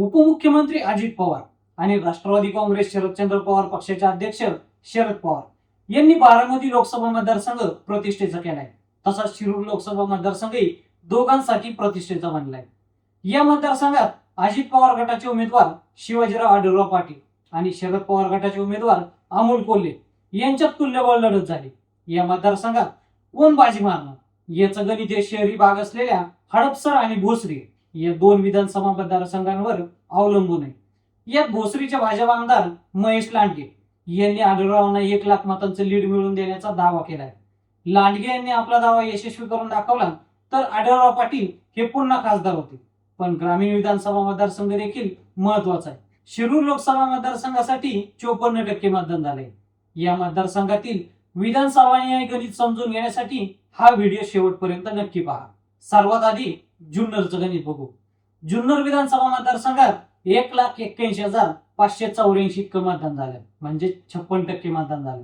उपमुख्यमंत्री अजित पवार आणि राष्ट्रवादी काँग्रेस शरदचंद्र पवार पक्षाचे अध्यक्ष शरद पवार यांनी बारामती लोकसभा मतदारसंघ प्रतिष्ठेचा केलाय. तसाच शिरूर लोकसभा मतदारसंघही दोघांसाठी प्रतिष्ठेचा बनलाय. या मतदारसंघात अजित पवार गटाचे उमेदवार शिवाजीराव आढळराव पाटील आणि शरद पवार गटाचे उमेदवार अमोल कोल्हे यांच्यात तुल्यबळ लढत झाली. या मतदारसंघात कोण बाजी मारणार याचं गणित हे शहरी भाग असलेल्या हडपसर आणि भोसरी या दोन विधानसभा मतदारसंघांवर अवलंबून आहे. यात भोसरीचे भाजप आमदार महेश लांडगे यांनी आढळरावांना एक लाख मतांचं लीड मिळवून देण्याचा दावा केला आहे लांडगे यांनी आपला दावा यशस्वी करून दाखवला तर आढळराव पाटील हे पुन्हा खासदार होते. पण ग्रामीण विधानसभा मतदारसंघ देखील महत्त्वाचा आहे. शिरूर लोकसभा मतदारसंघासाठी चोपन्न टक्के मतदान झाले या मतदारसंघातील विधानसभा गणित समजून घेण्यासाठी हा व्हिडिओ शेवटपर्यंत नक्की पहा. सर्वात आधी जुन्नरचं गणित बघू. जुन्नर विधानसभा मतदारसंघात एक लाख एक्क्याऐंशी हजार पाचशे चौऱ्याऐंशी इतकं मतदान झालं. म्हणजे छप्पन टक्के मतदान झालं.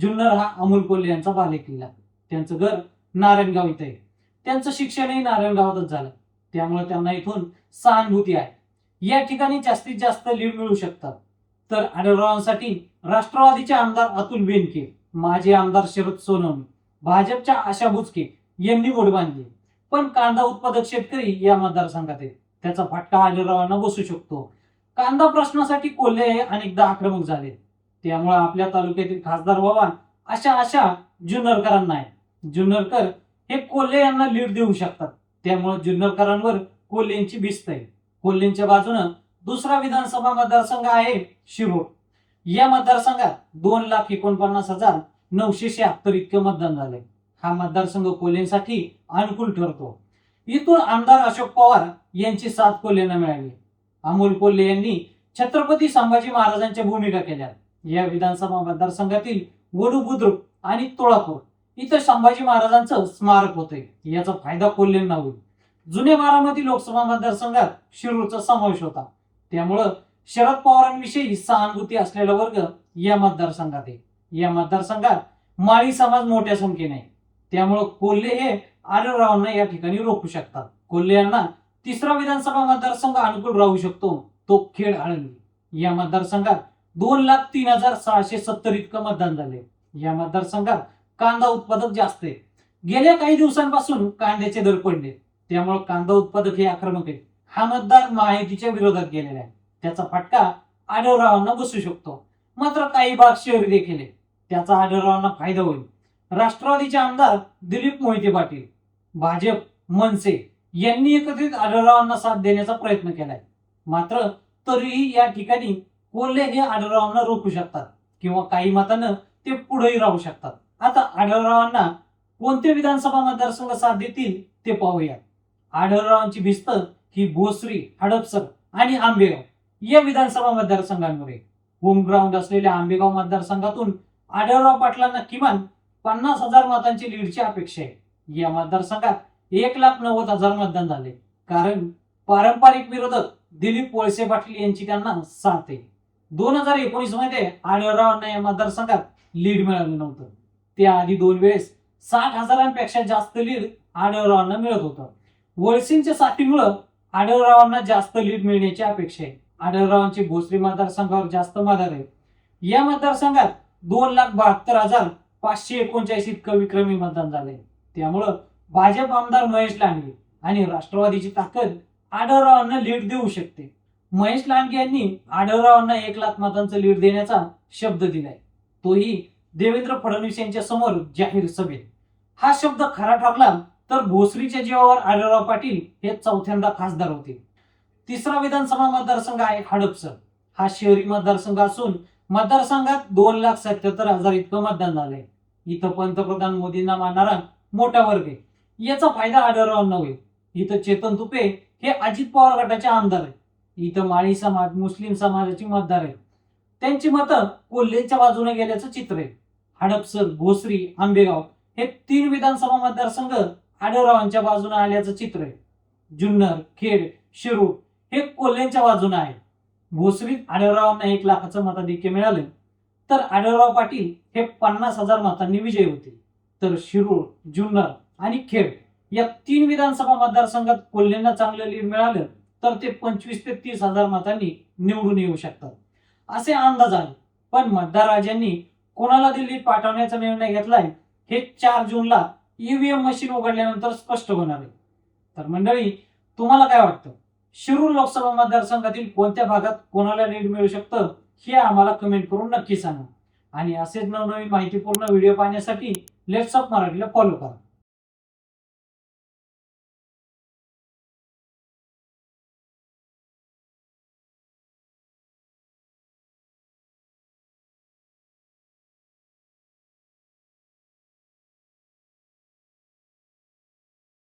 जुन्नर हा अमोल कोल्हे यांचा बालेकिल्ला त्यांचं घर नारायणगाव इथं आहे. त्यांचं शिक्षणही नारायणगावातच झालं. त्यामुळे त्यांना इथून सहानुभूती आहे. या ठिकाणी जास्तीत जास्त लीड मिळू शकतात. तर आढळरावांसाठी राष्ट्रवादीचे आमदार अतुल बेनके माजी आमदार शरद सोनवणे भाजपच्या आशा बुचके यांनी वोट बांधली. पण कांदा उत्पादक शेतकरी या मतदारसंघात आहे. त्याचा फटका आढळरावांना बसू शकतो. कांदा प्रश्नासाठी कोल्हे हे अनेकदा आक्रमक झाले. त्यामुळे आपल्या तालुक्यातील खासदार व्हावा अशा आशा जुन्नरकरांना आहे जुन्नरकर हे कोल्हे यांना लीड देऊ शकतात. त्यामुळे जुन्नरकरांवर कोल्हेंची भिस्त आहे. कोल्हेंच्या बाजूनं दुसरा विधानसभा मतदारसंघ आहे शिरूर या मतदारसंघात दोन लाख एकोणपन्नास हजार नऊशे शहात्तर इतकं मतदान झालंय. हा मतदारसंघ कोल्हेंसाठी अनुकूल ठरतो. इथून आमदार अशोक पवार यांची साथ कोल्हेंना मिळाली. अमोल कोल्हे यांनी छत्रपती संभाजी महाराजांच्या भूमिका केल्या. या विधानसभा मतदारसंघातील वडू बुद्रुक आणि तुळापूर इथं संभाजी महाराजांचं स्मारक होतंय. याचा फायदा कोल्हेंना होईल. जुने बारामती लोकसभा मतदारसंघात शिरूरचा समावेश होता. त्यामुळं शरद पवारांविषयी सहानुभूती असलेला वर्ग या मतदारसंघात आहे. या मतदारसंघात माळी समाज मोठ्या संख्येने आहे. त्यामुळे कोल्हे हे आढळरावांना या ठिकाणी रोखू शकतात. कोल्हे यांना तिसरा विधानसभा मतदारसंघ अनुकूल राहू शकतो. तो खेड आळंदी. या मतदारसंघात दोन लाख तीन हजार सहाशे सत्तर इतकं मतदान झाले या मतदारसंघात कांदा उत्पादक जास्त आहे. गेल्या काही दिवसांपासून कांद्याचे दर पडले. त्यामुळे कांदा उत्पादक हे आक्रमक आहे हा मतदार माहितीच्या विरोधात गेलेला आहे. त्याचा फटका आढळरावांना बसू शकतो. मात्र काही भाग शहरी देखील आहे त्याचा आढळरावांना फायदा होईल. राष्ट्रवादीचे आमदार दिलीप मोहिते पाटील भाजप मनसे यांनी एकत्रित आढळरावांना साथ देण्याचा प्रयत्न केलाय. मात्र तरीही या ठिकाणी कोल्हे हे आढळरावांना रोखू शकतात किंवा काही मतानं ते पुढेही राहू शकतात. आता आढळरावांना कोणते विधानसभा मतदारसंघ साथ देतील ते पाहूया आढळरावांची भिस्त ही भोसरी हडपसर आणि आंबेगाव या विधानसभा मतदारसंघांमुळे. होम ग्राउंड असलेल्या आंबेगाव मतदारसंघातून आढळराव पाटलांना किमान पन्नास हजार मतांची लीडची अपेक्षा आहे. या मतदारसंघात एक लाख नव्वद हजार मतदान झाले. कारण पारंपरिक विरोधक दिलीप वळसे पाटील यांची त्यांना साथ आहे. दोन हजार एकोणीसमध्ये आढळरावांना या मतदारसंघात लीड मिळालं नव्हतं. त्याआधी दोन वेळेस साठ हजारांपेक्षा जास्त लीड आढळरावांना मिळत होतं. वळसेंच्या साथीमुळं आढळरावांना जास्त लीड मिळण्याची अपेक्षा आहे. आढळरावांची भोसरी मतदारसंघावर जास्त मदत आहे. या मतदारसंघात दोन लाख बहात्तर हजार पाचशे एकोणचाळीस इतकं विक्रमी मतदान झालंय. त्यामुळं भाजप आमदार महेश लांडगे आणि राष्ट्रवादीची ताकद आढळरावांना लीड देऊ शकते. महेश लांडगे यांनी आढळरावांना एक लाख मतांचं लीड देण्याचा शब्द दिलाय. तोही देवेंद्र फडणवीस यांच्या समोर जाहीर सभेत. हा शब्द खरा ठरला तर भोसरीच्या जीवावर आढळराव पाटील हे चौथ्यांदा खासदार होते. तिसरा विधानसभा मतदारसंघ आहे हडपसर. हा शहरी मतदारसंघ असून मतदारसंघात दोन लाख सत्याहत्तर हजार इतकं मतदान झालंय. इथं पंतप्रधान मोदींना मानणारा मोठा वर्ग आहे. याचा फायदा आढळरावांना होईल. इथं चेतन तुपे हे अजित पवार गटाचे आमदार आहे इथं माळी समाज मुस्लिम समाजाची मतदार आहेत. त्यांची मतं कोल्हेच्या बाजूने गेल्याचं चित्र आहे. हडपसर भोसरी आंबेगाव हे तीन विधानसभा मतदारसंघ आढळरावांच्या बाजूने आल्याचं चित्र आहे. जुन्नर खेड शिरूर हे कोल्हेंच्या बाजूने आहे. भोसरीत आढळरावांना एक लाखाचं मताधिक्य मिळालं तर आढळराव पाटील हे पन्नास हजार मतांनी विजयी होते. तर शिरूर जुन्नर आणि खेड या तीन विधानसभा मतदारसंघात कोल्हेंना चांगलं लीड मिळालं तर ते पंचवीस ते तीस हजार मतांनी निवडून येऊ शकतात. असे अंदाज आले पण मतदार राजांनी कोणाला दिल्लीत पाठवण्याचा निर्णय घेतलाय हे चार जूनला ईव्हीएम मशीन उघडल्यानंतर स्पष्ट होणार आहे. तर मंडळी तुम्हाला काय वाटतं? शिरूर लोकसभा मतदारसंघातील कोणत्या भागात कोणाला लीड मिळू शकतं? हे आम्हाला कमेंट करून नक्की सांगा. आणि असेच नवनवीन माहितीपूर्ण व्हिडिओ पाहण्यासाठी लेट्सअप मराठीला फॉलो करा.